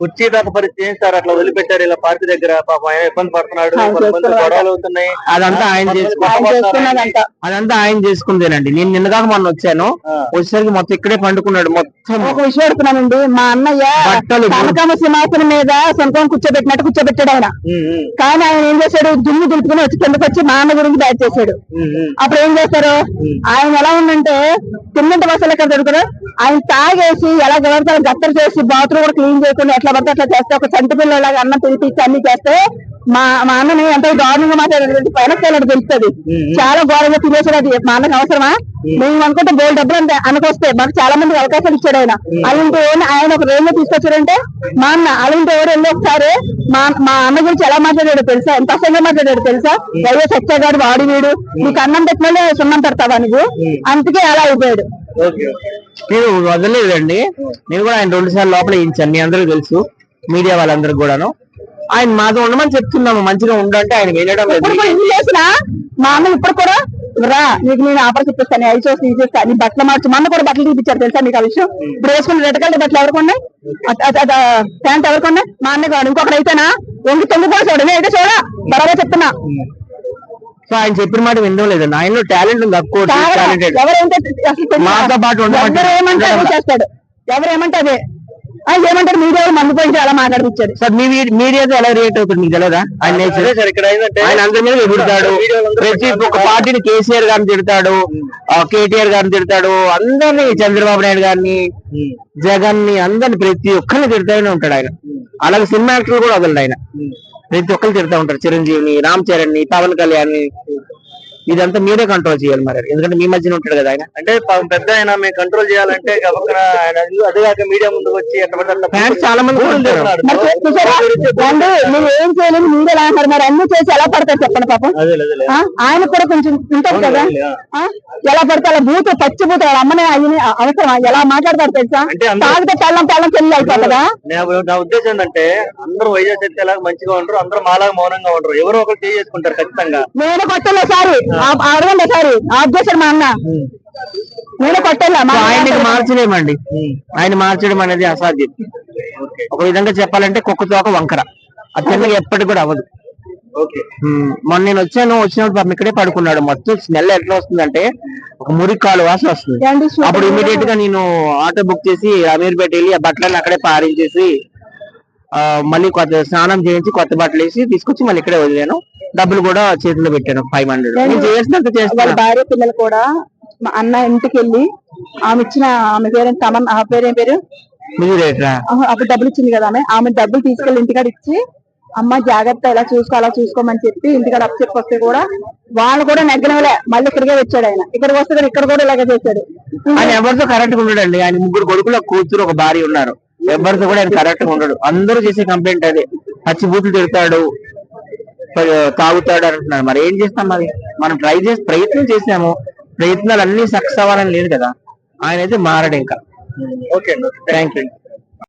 కుర్చీ దాకా పరిచయం సార్? అట్లా వదిలిపెట్టారు ఇలా పార్క్ దగ్గర. పాపం ఆయన ఇబ్బంది పడుతున్నాడు. గొడవలు అవుతున్నాయి. అదంతా ఆయన అదంతా ఆయన చేసుకుందేనండి నేను నిన్నగాక మొన్న వచ్చాను. వచ్చేసరికి మొత్తం ఇక్కడే పండుకున్నాడు మొత్తం. ఒక విషయం అడుగుతున్నానండి. మా అన్నయ్య బట్టలు కనకామ సింహాసనం మీద సొంతం కూర్చోబెట్టినట్టు కూర్చోబెట్టాడు ఆయన. కానీ ఆయన ఏం చేశాడు? దుమ్ము దులుపుకుని వచ్చి కిందకి వచ్చి మా అన్న గురించి బ్యాచ్ చేశాడు. అప్పుడు ఏం చేస్తారు? ఆయన ఎలా ఉందంటే తిన్నంత బస్సులు ఎక్కడ దొరుకుతారు ఆయన తాగేసి ఎలా గవర్తారు గత్తర్ చేసి బాత్రూమ్ కూడా క్లీన్ చేయకుండా ఎట్లా పడితే అట్లా చేస్తే ఒక చంటి పిల్లలాగా అన్నం తినిపించి అన్ని చేస్తే మా మా అన్నని ఎంత దారుణంగా మాట్లాడేది పైన తెలుస్తుంది. చాలా ఘోరంగా తినేసాడు అది. మా అన్నకి అవసరమా? మేము అనుకుంటే బోల్ డబ్బులు అంతే. అనుకొస్తే మాకు చాలా మంది అవకాశాలు ఇచ్చాడు ఆయన. అలాంటి ఓన్ ఆయన ఒక రేంజ్లో తీసుకొచ్చాడంటే మా అన్న అలాంటి ఎవరు వెళ్ళి ఒకసారి మా మా అన్న గురించి ఎలా మాట్లాడాడో తెలుసా? ఎంత అసంగా మాట్లాడాడు తెలుసా? వైఎస్ సత్యగాడు వాడి వీడు. నీకు అన్నం పెట్టిన సున్నం పెడతావా నువ్వు అందుకే అలా అయిపోయాడు. నేను వదలలేదండి. నేను కూడా ఆయన రెండు సార్లు లోపల వేయించాను మీ అందరికీ తెలుసు. మీడియా వాళ్ళందరికి కూడాను. ఆయన మాతో ఉండమని చెప్తున్నాము. మంచిగా ఉండంటే ఆయన వినడం లేదు. మా అన్న ఇప్పుడు కూడా? రా నీకు నేను ఆఫర్ చెప్పిస్తాను. అవి చూసి ఇది చేస్తా. నీ బట్టలు మార్చు. మా అన్న కూడా బట్టలు చూపించారు తెలుసా నీకు ఆ విషయం? ఇప్పుడు వేసుకున్న రెడ్ కలర్ బట్టలు ఎవరికి ఉన్నాయి? ప్యాంట్ ఎవరికి ఉన్నాయి? మా అన్న కాదు ఇంకొకరు అయితేనా? వంగి తొంగి కూడా అయితే చూడ. బరాబర్ చెప్తున్నా. సో ఆయన చెప్పిన మాట వినడం లేదండి ఆయనలో టాలెంట్ ఉంది? మాతో పాటు ఉండమంటే ఎవరు ఏమంటే అదే ఉండడం. చేస్తాడు. ఎవరు ఏమంటే అదే. ఆ, ఏమంటాడు? మీడియా మందు పోయి అలా మాట్లాడిపించాడు సార్ మీ మీడియాతో ఎలా రియేట్ అవుతుంది మీకు తెలియదా ఆయన నేచర్ ఆయన అందరి మీద ఎగురుతాడు. వాళ్ళందరూ ప్రతి ఒక్క పార్టీని కేసీఆర్ గారిని తిడతాడు కేటీఆర్ గారిని తిడతాడు అందరినీ చంద్రబాబు నాయుడు గారిని జగన్ని అందరిని ప్రతి ఒక్కరిని తిడతానే ఉంటాడు ఆయన. అలాగే సినిమా యాక్టర్లు కూడా వదలడు ఆయన. ప్రతి ఒక్కరు తిడతా ఉంటారు. చిరంజీవిని రామ్ చరణ్ని పవన్ కళ్యాణ్ని ఇదంతా మీరే కంట్రోల్ చేయాలి మరి. ఎందుకంటే మీ మధ్యన ఉంటాడు కదా ఆయన. అంటే పెద్ద ఆయన మేము కంట్రోల్ చేయాలంటే ఆయన అదే కాక మీడియా ముందుకు వచ్చి ఫ్యాన్స్ చాలా మంది ఉంటారు. మీరు ఏం చేయలేదు మీరు అంటారు మరి అన్ని చేసి ఎలా పడతారు చెప్పండి పాపం? ఆయన కూడా కొంచెం ఉంటుంది కదా? ఎలా పడితే అలా బూత్ పచ్చి అమ్మనే అయ్యి అవసరమా? ఎలా మాట్లాడతారు తెలుసా? తాగితే పెళ్ళం పెళ్ళం పెళ్ళి అయిపోతుందా నా- నా ఉద్దేశం ఏంటంటే అందరూ ఎత్తే ఎలాగ మంచిగా ఉండరు అందరూ మాలాగా మౌనంగా ఉండరు. ఎవరో ఒకరు చేసుకుంటారు ఖచ్చితంగా. నేను కొట్టలే సారి. అడగండి సారి ఆఫ్ చేశాడు మా అన్న. నేను కొట్టలే. మార్చలేమండి. ఆయన మార్చడం అనేది అసాధ్యం. ఒక విధంగా చెప్పాలంటే కుక్క తోక వంకర. చిన్నగా ఎప్పటికి కూడా అవ్వదు. మొన్న నేను వచ్చాను వచ్చినప్పుడు పాపం ఇక్కడే పడుకున్నాడు. మొత్తం స్మెల్ ఎట్లా వస్తుందంటే ఒక మురికి కాలు వాసన వస్తుంది. అప్పుడు ఇమీడియట్గా నేను ఆటో బుక్ చేసి అమీర్పేట వెళ్ళి ఆ బట్టలన్నీ అక్కడే పారించేసి మళ్ళీ కొత్త స్నానం చేయించి కొత్త బట్టలు వేసి తీసుకొచ్చి మళ్ళీ ఇక్కడే వదిలేను. డబ్బులు కూడా చేతిలో పెట్టాను ఫైవ్ హండ్రెడ్ నేను చేసినంత వాళ్ళ భార్య పిల్లలు కూడా మా అన్న ఇంటికి వెళ్ళి ఆమె ఇచ్చిన ఆమె పేరు తమన్ ఆ పేరేం పేరు? మీరు రేట్రా ఆహా, అప్పుడు డబ్బులు ఇచ్చింది కదా ఆమె. ఆమె డబ్బులు తీసుకెళ్ళి ఇంటికాడ ఇచ్చి అమ్మ జాగ్రత్త ఇలా చూసుకో అలా చూసుకోమని చెప్పి ఇంటికాడ చెప్పి వస్తే కూడా వాళ్ళు కూడా నెగ్గనలే మళ్ళీ ఇక్కడికే వచ్చాడు ఆయన. ఇక్కడికి వస్తే కూడా ఇక్కడ కూడా ఇలాగే చేశాడు. ఆయన ఎవరితో కరెక్ట్గా ఉండడండి. ఆయన ముగ్గురు కొడుకులు ఒక కూతురు ఒక భార్య ఉన్నారు. ఎవరితో కూడా ఆయన కరెక్ట్గా ఉండడు. అందరూ చేసే కంప్లైంట్ అదే. పచ్చి బూతులు తిడతాడు తాగుతాడు అంటున్నారు మరి ఏం చేస్తాం మరి? మనం ట్రై చేసి ప్రయత్నం చేసాము ప్రయత్నాలు అన్ని సక్సెస్ అవ్వాలని లేదు కదా. ఆయన అయితే మారడు ఇంకా. ఓకే అండి. Thank you